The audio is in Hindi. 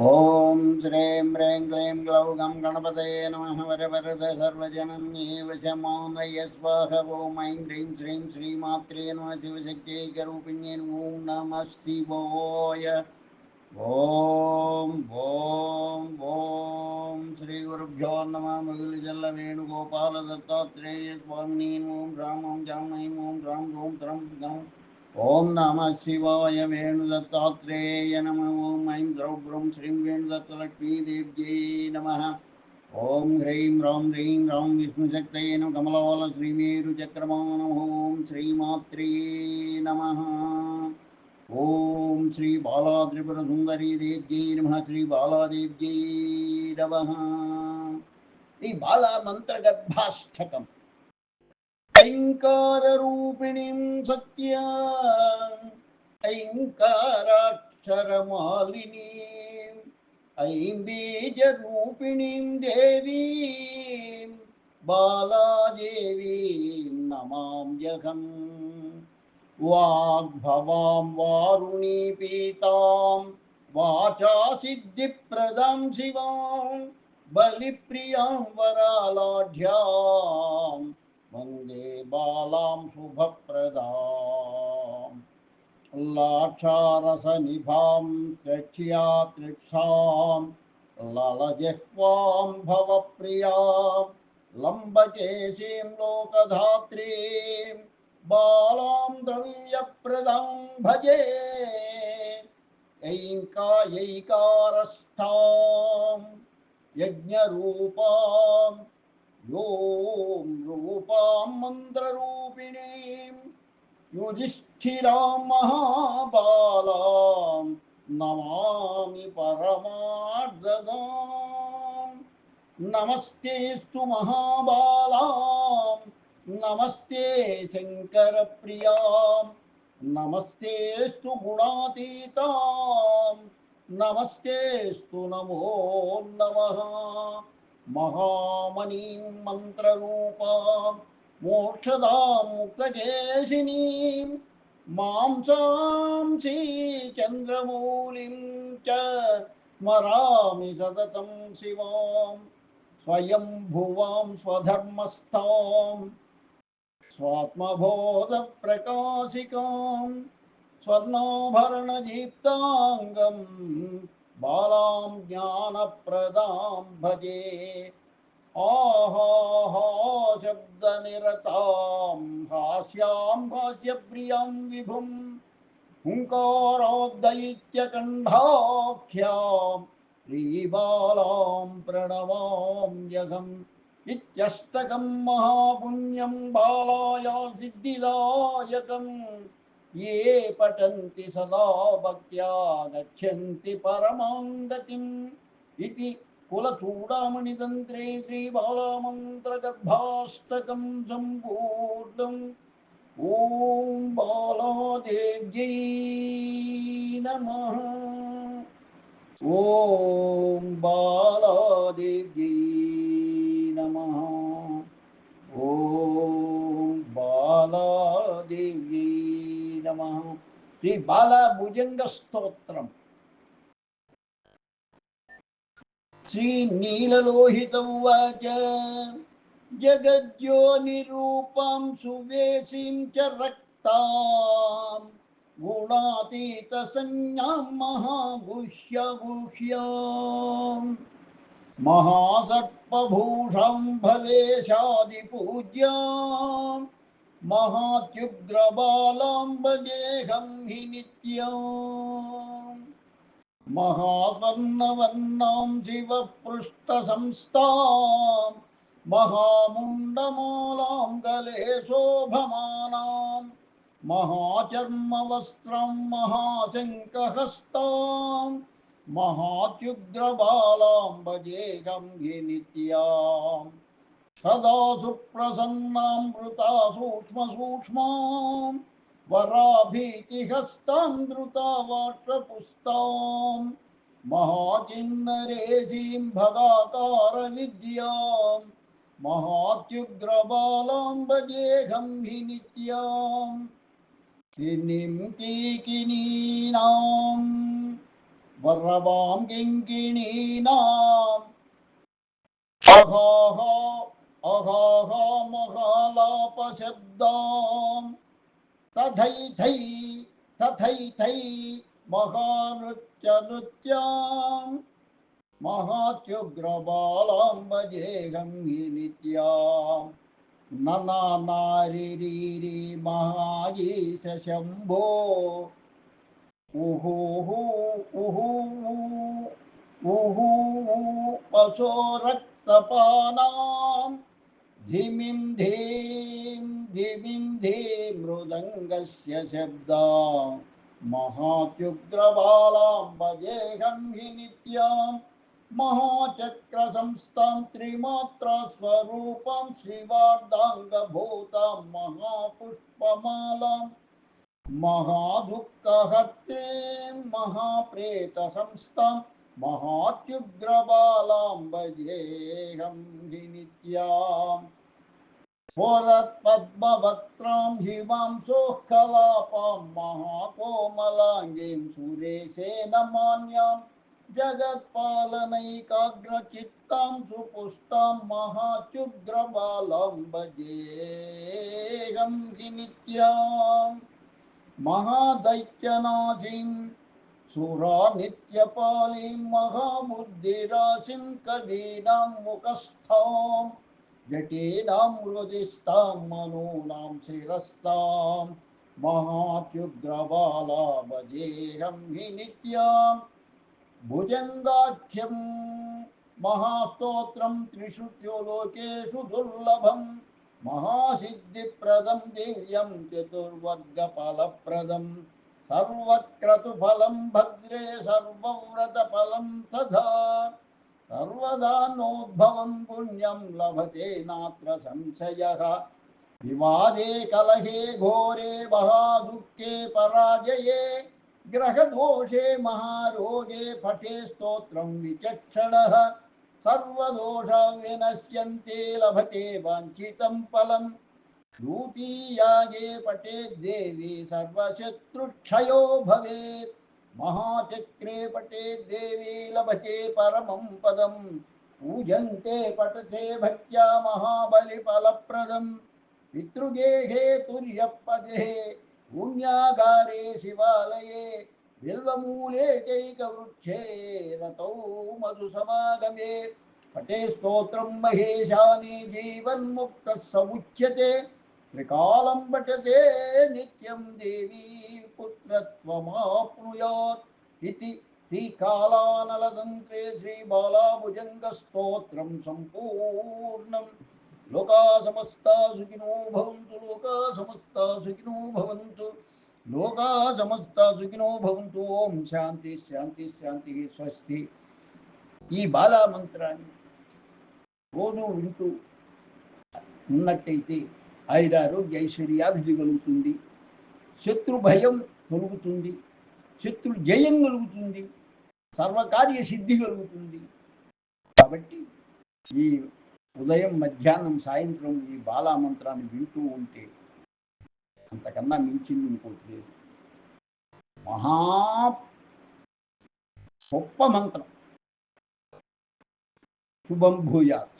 ॐ श्रीं ह्रीं क्लीं ग्लौं गं गणपतये नमः वरवरद सर्वजनं एव च मौनय स्वाह ॐ ऐं ह्रीं श्रीं श्रीमात्रे नमः शिवशक्त्यैकरूपिण्ये ॐ नमः शिवाय ॐ ॐ ॐ श्रीगुरुभ्यो नमः मुगिलजल्ल वेणुगोपालदत्तात्रेय स्वामिनी ॐ रां ॐ जां ऐं ॐ रां त्रं ఓం నమ శివాయ వేణుదత్తాత్రేయ నమ ఓం ఐం ద్రౌగ్రం శ్రీం వేణుదత్తలక్ష్మీదేవ్యై నమ. ఓం హ్రీం రాం హ్రీం రాం విష్ణుశక్తయే నమ కమలవాల శ్రీమేరుచక్రమో నమ ఓం శ్రీమాత్రే నమ. ఓం శ్రీ బాలా త్రిపుర సుందరీ దేవ్యై నమ. శ్రీ బాలాదేవ్యై నమ. శ్రీ బాలా మంత్రగర్భాష్టకం ऐङ्काररूपिणीं सत्या ऐङ्काराक्षरमालिनीम् ऐं बीजरूपिणीं देवीं बालादेवीं नमाम्यहम् वाग्भवां वारुणीपीतां वाचा सिद्धिप्रदां शिवां बलिप्रियाँ वरालाढ्याम् बालां शुभप्रदाम्। लाक्षारसनिभां कृक्ष्या कृक्षां ललजिह्वां भवप्रियाँ लम्बकेशीं लोकधात्रीं बालां भजे। यज्ञरूपाम्। यों रूपां मन्त्ररूपिणीं युधिष्ठिरां महाबालां नमामि परमार्ददाम्। नमस्तेऽस्तु महाबालां, नमस्ते शङ्करप्रियाम् नमस्तेऽस्तु गुणातीतां, नमस्तेऽस्तु नमो नमः। महामनीं मन्त्ररूपां मोक्षदां मुक्तकेशिनीं मांसांसि चन्द्रमौलिं च स्मरामि सततं शिवां। स्वयंभुवां स्वधर्मस्थाम् स्वात्मबोधप्रकाशिकां। स्वर्णाभरणदीप्ताङ्गं बालां ज्ञानप्रदां भजे आहा शब्दनिरतां हास्यां हास्यप्रियां विभुं हुङ्कारोद्दयित्यकण्ठाख्यां श्रीबालां प्रणवाम्यहम् इत्यष्टकं महापुण्यं बालाया सिद्धिदायकं ये पठन्ति सदा भक्त्या गच्छन्ति परमां गतिम् इति कुलचूडामणितन्त्रे श्रीबालामन्त्रगर्भाष्टकं सम्पूर्णम् ॐ बालादेव्यै नमः ॐ बालादेव्यै नमः। श्री बालाभुजङ्गस्तोत्रम् श्रीनीललोहित उवाच। जगज्योनिरूपां सुवेशीं च रक्ताम्। गुणातीतसंज्ञां महागुह्यगुह्याम्। महासर्पभूषं भवेशादिपूज्यां महात्युग्रबालां भजेऽहं हि नित्याम् महास्वर्णवर्णां शिवपृष्ठसंस्थां महामुण्डमालां गले शोभमानां महाचर्मवस्त्रं महाशङ्कहस्तां महात्युग्रबालां भजेहं हि नित्याम् सदा सुप्रसन्नामृता सूक्ष्मसूक्ष्मां वराभीतिहस्तां धृता भगाकारविद्यां महात्युग्रबालां भजेहं हि नित्याम् किनिं वर्रवां किङ्किणीनाम् अहाह अहाह महालापशब्दाम् तथैथै तथैथै महानृत्यनृत्याम् महात्युग्रबालाम्बजेहं हि नित्याम् न नारीरी महायीश शम्भो उहुः उहुः उहुः पशो रक्तपानां धिमिं धीं धिमिं धीं, मृदङ्गस्य शब्दा। महात्युग्रबालाम्बजेहं हि नित्याम् महाचक्रसंस्थां त्रिमात्रास्वरूपां, श्रीवार्धाङ्गभूतां महापुष्पमालां। महादुःखहर्त्रीं महाप्रेतसंस्थां, महात्युग्रबालां भजेऽहं हि नित्याम् स्फुरत्पद्मवक्त्रां हिमांशोः कलापां महाकोमलाङ्गीं सुरेशेन मान्याम् जगत्पालनैकाग्रचित्तां सुपुष्टां महात्युग्रबालां भजेऽहं हि नित्याम् महादैत्यनाथीं सुरानित्यपालीं महाबुद्धिराशिं कवीनां मुखस्थां हृदिस्थां मनूनां शिरस्तां महात्युग्रबाला भजेऽहं हि नित्याम् भुजङ्गाख्यं महास्तोत्रं त्रिषु त्रिलोकेषु दुर्लभं, महासिद्धिप्रदं दिव्यं चतुर्वर्गफलप्रदं। सर्वक्रतुफलं भद्रे सर्वव्रतफलं तथा। सर्वदा नोद्भवं पुण्यं लभते नात्र संशयः। विवादे कलहे घोरे महादुःखे पराजये, ग्रहदोषे महारोगे पठे स्तोत्रं विचक्षणः। सर्वदोषा विनश्यन्ते लभते वाञ्छितं फलम्। द्वितीयागे पठेत् देवी सर्वशत्रुक्षयो भवेत्। మహాచక్రే పటే దేవీ లభతే పరమం పదం. పూజంతే పఠతే భక్త్యా మహాబలి ఫలప్రదం. పితృగేహే తుర్యపదే పుణ్యాగారే శివాలయే. బిల్వమూలే చైకవృక్షే రతౌ మధుసమాగమే. పటే స్తోత్రం మహేశాని జీవన్ముక్త సముచ్యతే త్రికాలం పఠతే నిత్యం దేవీ పుత్రత్వమాప్నుయాత్ ఇది శ్రీకాళానలతంత్రే శ్రీబాలాభుజంగస్తోత్రం సంపూర్ణం లోకా సమస్తా సుఖినో భవంతు లోకా సమస్తా సుఖినో భవంతు లోకా సమస్తా సుఖినో భవంతు ఓం శాంతి శాంతి శాంతి స్వస్తి ఈ బాలా మంత్రాన్ని రోజు వింటూ ఉన్నట్టయితే ఆయుర ఆరోగ్య ఐశ్వర్యాభివృద్ధి కలుగుతుంది। శత్రు భయం కలుగుతుంది శత్రు జయం కలుగుతుంది సర్వకార్య సిద్ధి కలుగుతుంది. కాబట్టి ఈ ఉదయం మధ్యాహ్నం సాయంత్రం ఈ బాలా మంత్రాన్ని వింటూ ఉంటే అంతకన్నా మించింది ఇంకోటి లేదు. మహా గొప్ప మంత్రం. శుభం భూయాత్.